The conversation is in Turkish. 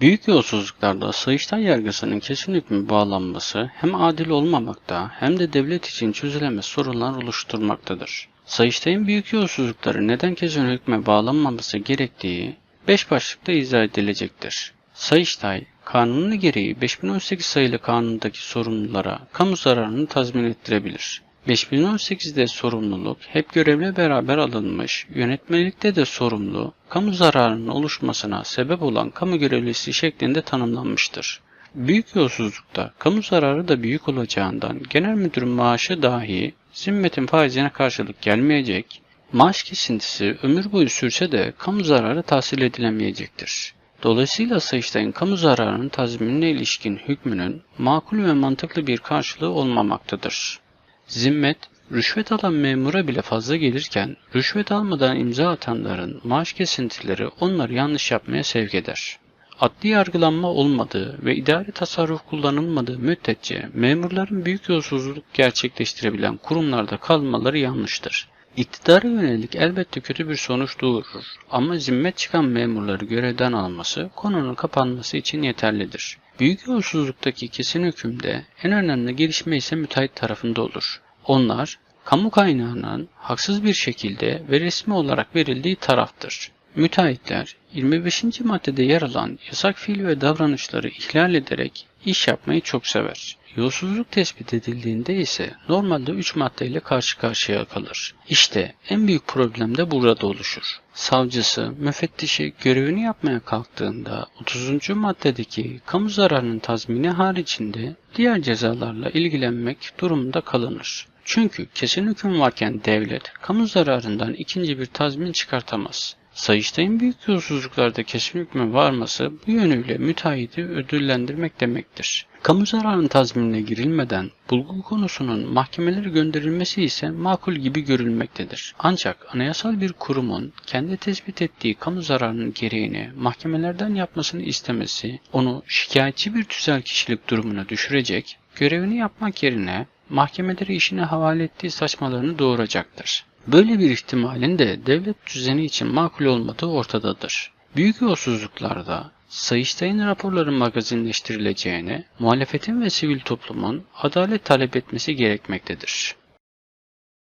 Büyük yolsuzluklarda Sayıştay yargısının kesin hükmü bağlanması hem adil olmamakta hem de devlet için çözülemez sorunlar oluşturmaktadır. Sayıştay'ın büyük yolsuzlukları neden kesin hükme bağlanmaması gerektiği 5 başlıkta izah edilecektir. Sayıştay, kanunu gereği 5018 sayılı kanundaki sorumlulara kamu zararını tazmin ettirebilir. 5018'de sorumluluk hep görevle beraber alınmış, yönetmelikte de sorumlu, kamu zararının oluşmasına sebep olan kamu görevlisi şeklinde tanımlanmıştır. Büyük yolsuzlukta kamu zararı da büyük olacağından genel müdürün maaşı dahi zimmetin faizine karşılık gelmeyecek, maaş kesintisi ömür boyu sürse de kamu zararı tahsil edilemeyecektir. Dolayısıyla Sayıştay'ın kamu zararının tazminine ilişkin hükmünün makul ve mantıklı bir karşılığı olmamaktadır. Zimmet, rüşvet alan memura bile fazla gelirken, rüşvet almadan imza atanların maaş kesintileri onları yanlış yapmaya sevk eder. Adli yargılanma olmadığı ve idari tasarruf kullanılmadığı müddetçe memurların büyük yolsuzluk gerçekleştirebilen kurumlarda kalmaları yanlıştır. İktidara yönelik elbette kötü bir sonuç doğurur ama zimmet çıkan memurları görevden alması konunun kapanması için yeterlidir. Büyük yolsuzluktaki kesin hükümde en önemli gelişme ise müteahhit tarafında olur. Onlar, kamu kaynağının haksız bir şekilde ve resmi olarak verildiği taraftır. Müteahhitler 25. maddede yer alan yasak fiil ve davranışları ihlal ederek iş yapmayı çok sever. Yolsuzluk tespit edildiğinde ise normalde 3 maddeyle karşı karşıya kalır. İşte en büyük problem de burada oluşur. Savcısı, müfettişi görevini yapmaya kalktığında 30. maddedeki kamu zararının tazmini haricinde diğer cezalarla ilgilenmek durumunda kalınır. Çünkü kesin hüküm varken devlet kamu zararından ikinci bir tazmin çıkartamaz. Sayıştay'ın büyük yolsuzluklarda kesin hükmü varması bu yönüyle müteahhiti ödüllendirmek demektir. Kamu zararının tazminine girilmeden bulgu konusunun mahkemelere gönderilmesi ise makul gibi görülmektedir. Ancak anayasal bir kurumun kendi tespit ettiği kamu zararının gereğini mahkemelerden yapmasını istemesi onu şikayetçi bir tüzel kişilik durumuna düşürecek, görevini yapmak yerine mahkemeleri işine havale ettiği saçmalarını doğuracaktır. Böyle bir ihtimalin de devlet düzeni için makul olmadığı ortadadır. Büyük yolsuzluklarda Sayıştay'ın raporların magazinleştirileceğine, muhalefetin ve sivil toplumun adalet talep etmesi gerekmektedir.